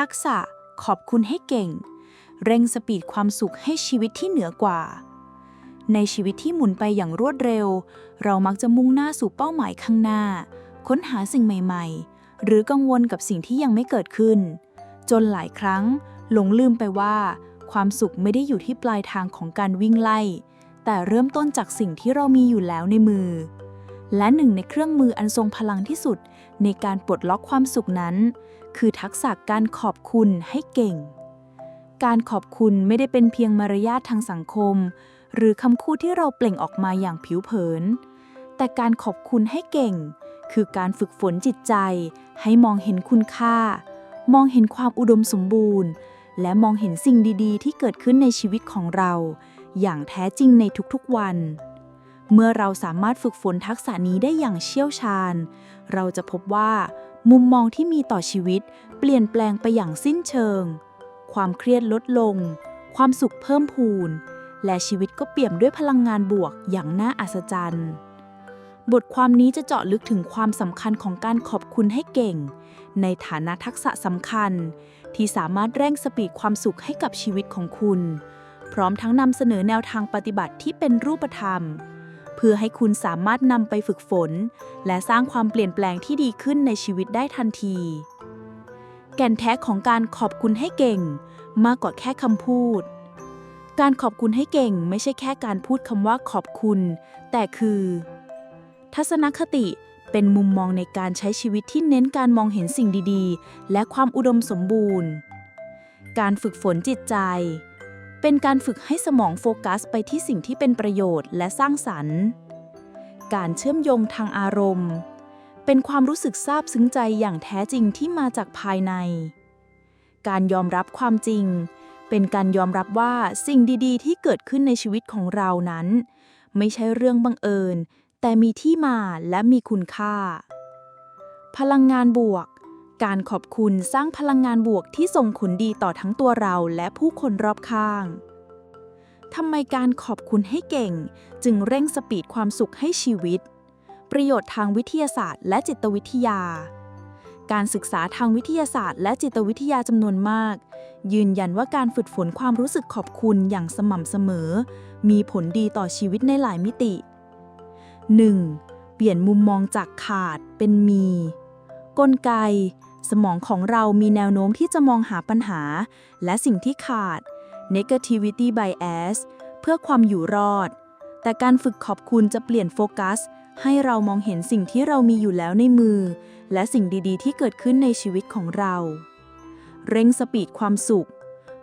ทักษะ ขอบคุณให้เก่ง เร่งสปีดความสุขให้ชีวิตที่เหนือกว่า ในชีวิตที่หมุนไปอย่างรวดเร็ว เรามักจะมุ่งหน้าสู่เป้าหมายข้างหน้า ค้นหาสิ่งใหม่ ๆ หรือกังวลกับสิ่งที่ยังไม่เกิดขึ้น จนหลายครั้ง หลงลืมไปว่า ความสุขไม่ได้อยู่ที่ปลายทางของการวิ่งไล่ แต่เริ่มต้นจากสิ่งที่เรามีอยู่แล้วในมือ และหนึ่งในเครื่องมืออันทรงพลังที่สุด ในการปลดล็อกความสุขนั้น คือทักษะการขอบคุณให้เก่ง การขอบคุณไม่ได้เป็นเพียงมารยาททางสังคม หรือคำพูดที่เราเปล่งออกมาอย่างผิวเผิน แต่การขอบคุณให้เก่ง คือการฝึกฝนจิตใจ ให้มองเห็นคุณค่า มองเห็นความอุดมสมบูรณ์ และมองเห็นสิ่งดี ๆ ที่เกิดขึ้นในชีวิตของเรา อย่างแท้จริงในทุกๆวัน เมื่อเราสามารถฝึกฝนทักษะนี้ได้อย่างเชี่ยวชาญ เราจะพบว่า มุมมองที่มีต่อชีวิต เปลี่ยนแปลงไปอย่างสิ้นเชิง ความเครียดลดลง ความสุขเพิ่มพูน และชีวิตก็เปี่ยมด้วยพลังงานบวกอย่างน่าอัศจรรย์ บทความนี้จะเจาะลึกถึงความสำคัญของการขอบคุณให้เก่ง ในฐานะทักษะสำคัญ ที่สามารถเร่งสปีดความสุขให้กับชีวิตของคุณ พร้อมทั้งนำเสนอแนวทางปฏิบัติที่เป็นรูปธรรม เพื่อให้คุณสามารถนำไปฝึกฝน และสร้างความเปลี่ยนแปลงที่ดีขึ้นในชีวิตได้ทันที แก่นแท้ของการขอบคุณให้เก่ง มากกว่าแค่คำพูด การขอบคุณให้เก่งไม่ใช่แค่การพูดคำว่าขอบคุณ แต่คือ ทัศนคติเป็นมุมมองในการใช้ชีวิตที่เน้นการมองเห็นสิ่งดีๆ และความอุดมสมบูรณ์ การฝึกฝนจิตใจ เป็นการฝึกให้สมองโฟกัสไปที่สิ่งที่เป็นประโยชน์และสร้างสรรค์ การเชื่อมโยงทางอารมณ์ เป็นความรู้สึกซาบซึ้งใจอย่างแท้จริงที่มาจากภายใน การยอมรับความจริง เป็นการยอมรับว่าสิ่งดีๆ ที่เกิดขึ้นในชีวิตของเรานั้น ไม่ใช่เรื่องบังเอิญ แต่มีที่มาและมีคุณค่า พลังงานบวก การขอบคุณสร้างพลังงานบวกที่ส่งผลดีต่อทั้งตัวเราและผู้คนรอบข้างทำไมการขอบคุณให้เก่ง จึงเร่งสปีดความสุขให้ชีวิต ประโยชน์ทางวิทยาศาสตร์ และจิตวิทยา การศึกษาทางวิทยาศาสตร์ และจิตวิทยาจำนวนมาก ยืนยันว่าการฝึกฝนความรู้สึกขอบคุณอย่างสม่ำเสมอ มีผลดีต่อชีวิตในหลายมิติ 1. เปลี่ยนมุมมองจากขาดเป็นมี กลไก สมองของเรามีแนวโน้มที่จะมองหาปัญหา และสิ่งที่ขาด negativity bias เพื่อความอยู่รอด แต่การฝึกขอบคุณจะเปลี่ยนโฟกัส ให้เรามองเห็นสิ่งที่เรามีอยู่แล้วในมือ และสิ่งดีๆ ที่เกิดขึ้นในชีวิตของเรา เร่งสปีดความสุข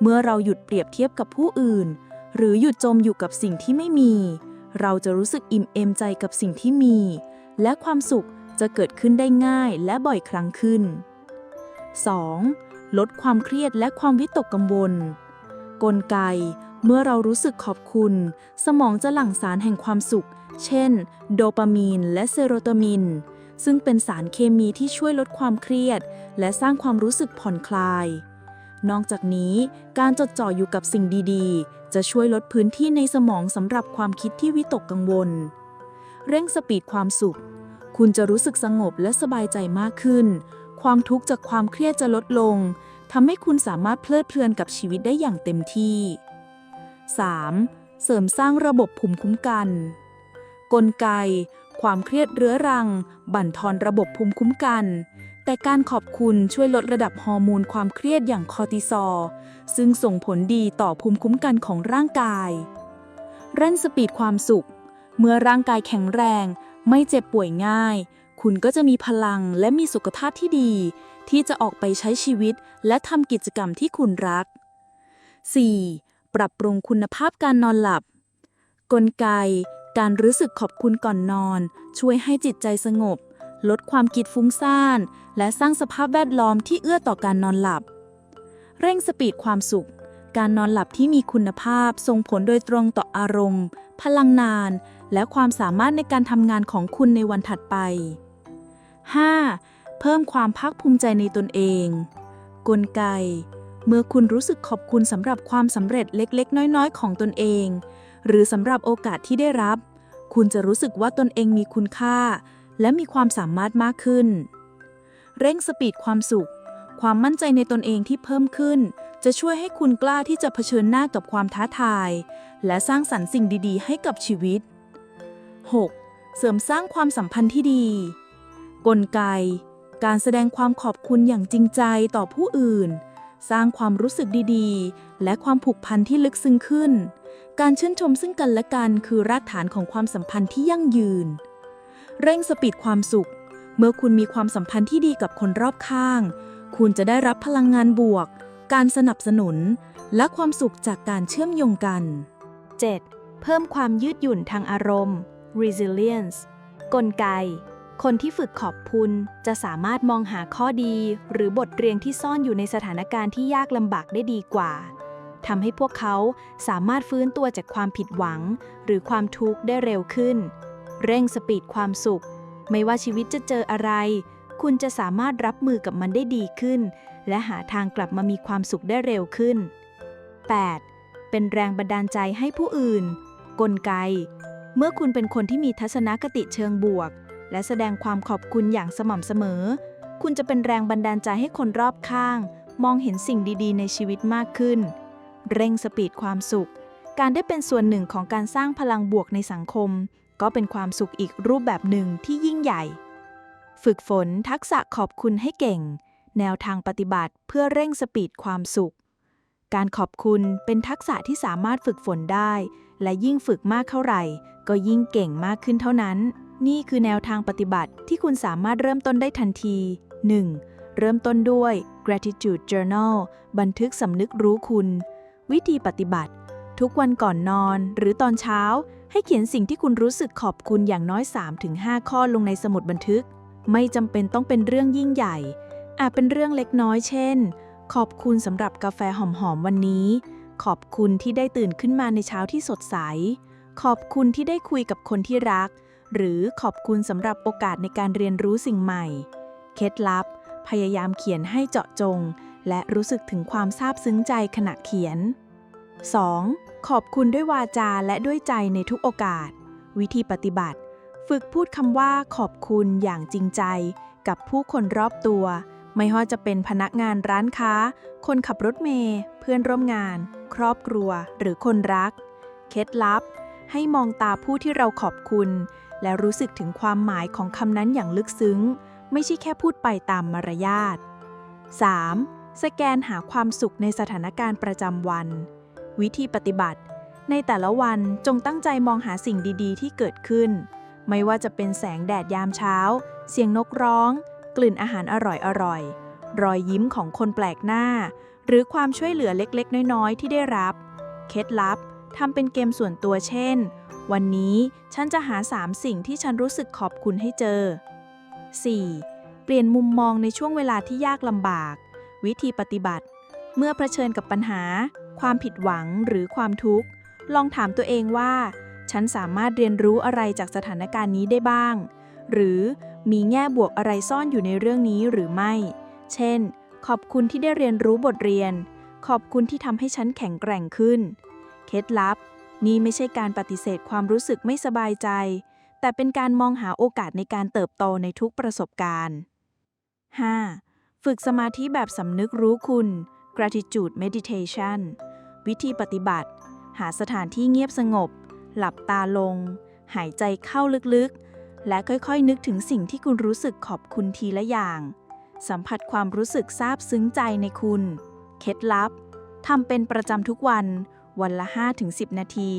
เมื่อเราหยุดเปรียบเทียบกับผู้อื่น หรือหยุดจมอยู่กับสิ่งที่ไม่มี เราจะรู้สึกอิ่มเอมใจกับสิ่งที่มี และความสุข จะเกิดขึ้นได้ง่ายและบ่อยครั้งขึ้น 2. ลดความเครียดและความวิตกกังวล กลไก เมื่อเรารู้สึกขอบคุณ สมองจะหลั่งสารแห่งความสุข เช่น โดปามีน และเซโรโทนิน ซึ่งเป็นสารเคมีที่ช่วยลดความเครียด และสร้างความรู้สึกผ่อนคลาย นอกจากนี้ การจดจ่ออยู่กับสิ่งดีๆ จะช่วยลดพื้นที่ในสมองสำหรับความคิดที่วิตกกังวล เร่งสปีดความสุข คุณจะรู้สึกสงบและสบายใจมากขึ้น ความทุกข์จากความเครียดจะลดลงทำให้คุณสามารถเพลิดเพลินกับชีวิตได้อย่างเต็มที่ 3. เสริมสร้างระบบภูมิคุ้มกัน กลไก ความเครียดเรื้อรัง บั่นทอนระบบภูมิคุ้มกัน แต่การขอบคุณช่วยลดระดับฮอร์โมนความเครียดอย่างคอร์ติซอลซึ่งส่งผลดีต่อภูมิคุ้มกันของร่างกายเร่งสปีดความสุข เมื่อร่างกายแข็งแรง ไม่เจ็บป่วยง่าย คุณก็จะมีพลังและมีสุขภาพที่ดี ที่จะออกไปใช้ชีวิต และทำกิจกรรมที่คุณรัก 4. ปรับปรุงคุณภาพการนอนหลับ กลไก การรู้สึกขอบคุณก่อนนอน ช่วยให้จิตใจสงบ ลดความคิดฟุ้งซ่าน และสร้างสภาพแวดล้อมที่เอื้อต่อการนอนหลับ เร่งสปีดความสุข การนอนหลับที่มีคุณภาพส่งผลโดยตรงต่ออารมณ์ พลังนาน และความสามารถในการทำงานของคุณในวันถัดไป 5. เพิ่มความภาคภูมิใจในตนเอง กลไก เมื่อคุณรู้สึกขอบคุณสำหรับความสำเร็จเล็ก ๆ น้อย ๆ ของตนเอง หรือสำหรับโอกาสที่ได้รับ คุณจะรู้สึกว่าตนเองมีคุณค่า และมีความสามารถมากขึ้น เร่งสปีดความสุข ความมั่นใจในตนเองที่เพิ่มขึ้น จะช่วยให้คุณกล้าที่จะเผชิญหน้ากับความท้าทาย และสร้างสรรค์สิ่งดี ๆ ให้กับชีวิต 6. เสริมสร้างความสัมพันธ์ที่ดี กลไก การแสดงความขอบคุณอย่างจริงใจต่อผู้อื่น สร้างความรู้สึกดีๆ และความผูกพันที่ลึกซึ้งขึ้น การชื่นชมซึ่งกันและกันคือรากฐานของความสัมพันธ์ที่ยั่งยืน เร่งสปีดความสุข เมื่อคุณมีความสัมพันธ์ที่ดีกับคนรอบข้าง คุณจะได้รับพลังงานบวก การสนับสนุน และความสุขจากการเชื่อมโยงกัน 7. เพิ่มความยืดหยุ่นทางอารมณ์ resilience กลไก คนที่ฝึกขอบคุณจะสามารถมองหาข้อดี หรือบทเรียนที่ซ่อนอยู่ในสถานการณ์ที่ยากลำบากได้ดีกว่าทำให้พวกเขาสามารถฟื้นตัวจากความผิดหวัง หรือความทุกข์ได้เร็วขึ้น เร่งสปีดความสุข ไม่ว่าชีวิตจะเจออะไร คุณจะสามารถรับมือกับมันได้ดีขึ้น และหาทางกลับมามีความสุขได้เร็วขึ้น 8. เป็นแรงบันดาลใจให้ผู้อื่น กลไก เมื่อคุณเป็นคนที่มีทัศนคติเชิงบวก และแสดงความขอบคุณอย่างสม่ำเสมอ คุณจะเป็นแรงบันดาลใจให้คนรอบข้าง มองเห็นสิ่งดีๆ ในชีวิตมากขึ้น เร่งสปีดความสุข การได้เป็นส่วนหนึ่งของการสร้างพลังบวกในสังคม ก็เป็นความสุขอีกรูปแบบหนึ่งที่ยิ่งใหญ่ ฝึกฝนทักษะขอบคุณให้เก่ง แนวทางปฏิบัติเพื่อเร่งสปีดความสุข การขอบคุณเป็นทักษะที่สามารถฝึกฝนได้ และยิ่งฝึกมากเท่าไหร่ ก็ยิ่งเก่งมากขึ้นเท่านั้น นี่คือแนวทางปฏิบัติที่คุณสามารถเริ่มต้นได้ทันที 1. เริ่มต้นด้วย gratitude journal บันทึกสำนึกรู้คุณ วิธีปฏิบัติ ทุกวันก่อนนอนหรือตอนเช้า ให้เขียนสิ่งที่คุณรู้สึกขอบคุณอย่างน้อย 3-5 ข้อลงในสมุดบันทึก ไม่จำเป็นต้องเป็นเรื่องยิ่งใหญ่ อาจเป็นเรื่องเล็กน้อยเช่น ขอบคุณสำหรับกาแฟหอมๆวันนี้ ขอบคุณที่ได้ตื่นขึ้นมาในเช้าที่สดใส ขอบคุณที่ได้คุยกับคนที่รัก หรือขอบคุณสำหรับโอกาสในการเรียนรู้สิ่งใหม่ เคล็ดลับ พยายามเขียนให้เจาะจง และรู้สึกถึงความซาบซึ้งใจขณะเขียน 2. ขอบคุณด้วยวาจาและด้วยใจในทุกโอกาส วิธีปฏิบัติ ฝึกพูดคำว่าขอบคุณอย่างจริงใจ กับผู้คนรอบตัว ไม่ว่าจะเป็นพนักงานร้านค้า คนขับรถเมล์เพื่อนร่วมงาน ครอบครัว หรือคนรัก เคล็ดลับ ให้มองตาผู้ที่เราขอบคุณ และรู้สึกถึงความหมายของคำนั้นอย่างลึกซึ้ง ไม่ใช่แค่พูดไปตามมารยาท 3. สแกนหาความสุขในสถานการณ์ประจำวัน วิธีปฏิบัติ ในแต่ละวันจงตั้งใจมองหาสิ่งดี ๆ ที่เกิดขึ้น ไม่ว่าจะเป็นแสงแดดยามเช้า เสียงนกร้อง กลิ่นอาหารอร่อยๆ รอยยิ้มของคนแปลกหน้า หรือความช่วยเหลือเล็กๆ น้อยๆ ที่ได้รับ เคล็ดลับทำเป็นเกมส่วนตัวเช่น วันนี้ฉันจะหา 3 สิ่งที่ฉันรู้สึกขอบคุณให้เจอ 4. เปลี่ยนมุมมองในช่วงเวลาที่ยากลำบาก วิธีปฏิบัติ เมื่อเผชิญกับปัญหา ความผิดหวังหรือความทุกข์ ลองถามตัวเองว่า ฉันสามารถเรียนรู้อะไรจากสถานการณ์นี้ได้บ้าง หรือ มีแง่บวกอะไรซ่อนอยู่ในเรื่องนี้หรือไม่ เช่น ขอบคุณที่ได้เรียนรู้บทเรียน ขอบคุณที่ทำให้ฉันแข็งแกร่งขึ้น เคล็ดลับ นี่ไม่ใช่การปฏิเสธความรู้สึกไม่สบายใจ แต่เป็นการมองหาโอกาสในการเติบโตในทุกประสบการณ์ 5. ฝึกสมาธิแบบสำนึกรู้คุณ gratitude meditation วิธีปฏิบัติ หาสถานที่เงียบสงบ หลับตาลง หายใจเข้าลึกๆ และค่อยๆ นึกถึงสิ่งที่คุณรู้สึกขอบคุณทีละอย่าง สัมผัสความรู้สึกซาบซึ้งใจในคุณ เคล็ดลับทำเป็นประจำทุกวัน วันละ 5-10 นาที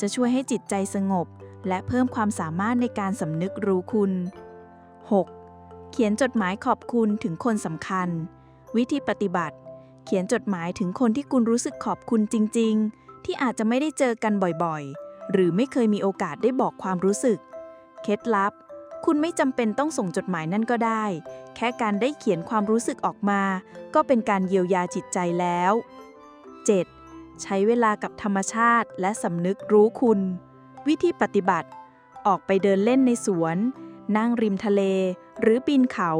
จะช่วยให้จิตใจสงบ และเพิ่มความสามารถในการสำนึกรู้คุณ 6. เขียนจดหมายขอบคุณถึงคนสำคัญ วิธีปฏิบัติ เขียนจดหมายถึงคนที่คุณรู้สึกขอบคุณจริง ๆ ที่อาจจะไม่ได้เจอกันบ่อยๆ หรือไม่เคยมีโอกาสได้บอกความรู้สึก เคล็ดลับ คุณไม่จำเป็นต้องส่งจดหมายนั่นก็ได้ แค่การได้เขียนความรู้สึกออกมา ก็เป็นการเยียวยาจิตใจแล้ว 7. ใช้เวลากับธรรมชาติและสำนึกรู้คุณ วิธีปฏิบัติ ออกไปเดินเล่นในสวน นั่งริมทะเล หรือปีนเขา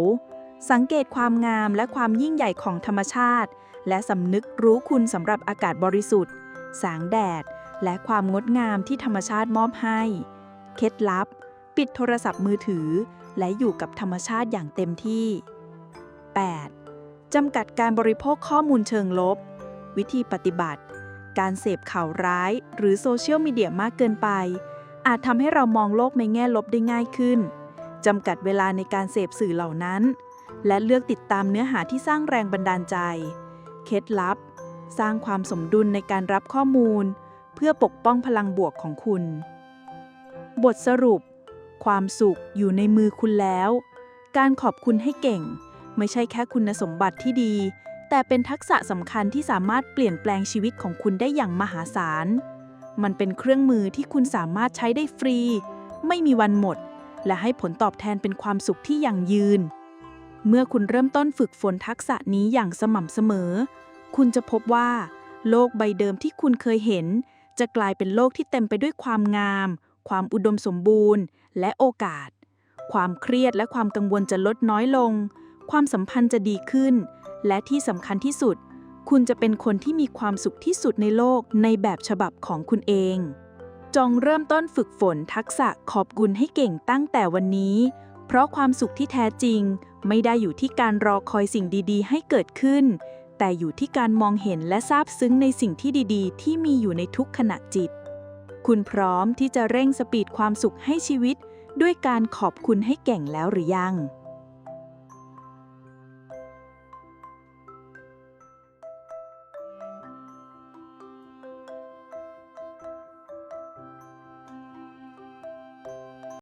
สังเกตความงามและความยิ่งใหญ่ของธรรมชาติ และสำนึกรู้คุณสำหรับอากาศบริสุทธิ์ แสงแดด และความงดงามที่ธรรมชาติมอบให้ เคล็ดลับ ปิดโทรศัพท์มือถือ และอยู่กับธรรมชาติอย่างเต็มที่ 8. จำกัดการบริโภคข้อมูลเชิงลบ วิธีปฏิบัติ การเสพข่าวร้าย หรือโซเชียลมีเดียมากเกินไป อาจทำให้เรามองโลกในแง่ลบได้ง่ายขึ้น จำกัดเวลาในการเสพสื่อเหล่านั้น และเลือกติดตามเนื้อหาที่สร้างแรงบันดาลใจ เคล็ดลับ สร้างความสมดุลในการรับข้อมูล เพื่อปกป้องพลังบวกของคุณ บทสรุป ความสุขอยู่ในมือคุณแล้ว การขอบคุณให้เก่ง ไม่ใช่แค่คุณสมบัติที่ดี แต่เป็นทักษะสำคัญที่สามารถเปลี่ยนแปลงชีวิตของคุณได้อย่างมหาศาล มันเป็นเครื่องมือที่คุณสามารถใช้ได้ฟรี ไม่มีวันหมด และให้ผลตอบแทนเป็นความสุขที่ยั่งยืน เมื่อคุณเริ่มต้นฝึกฝนทักษะนี้อย่างสม่ำเสมอ คุณจะพบว่า โลกใบเดิมที่คุณเคยเห็น จะกลายเป็นโลกที่เต็มไปด้วยความงาม ความอุดมสมบูรณ์ และโอกาส ความเครียดและความกังวลจะลดน้อยลง ความสัมพันธ์จะดีขึ้น และที่สำคัญที่สุด คุณจะเป็นคนที่มีความสุขที่สุดในโลกในแบบฉบับของคุณเอง จงเริ่มต้นฝึกฝนทักษะขอบคุณให้เก่งตั้งแต่วันนี้ เพราะความสุขที่แท้จริง ไม่ได้อยู่ที่การรอคอยสิ่งดีๆ ให้เกิดขึ้น แต่อยู่ที่การมองเห็นและซาบซึ้งในสิ่งที่ดีๆ ที่มีอยู่ในทุกขณะจิต คุณพร้อมที่จะเร่งสปีดความสุขให้ชีวิต ด้วยการขอบคุณให้เก่งแล้วหรือยัง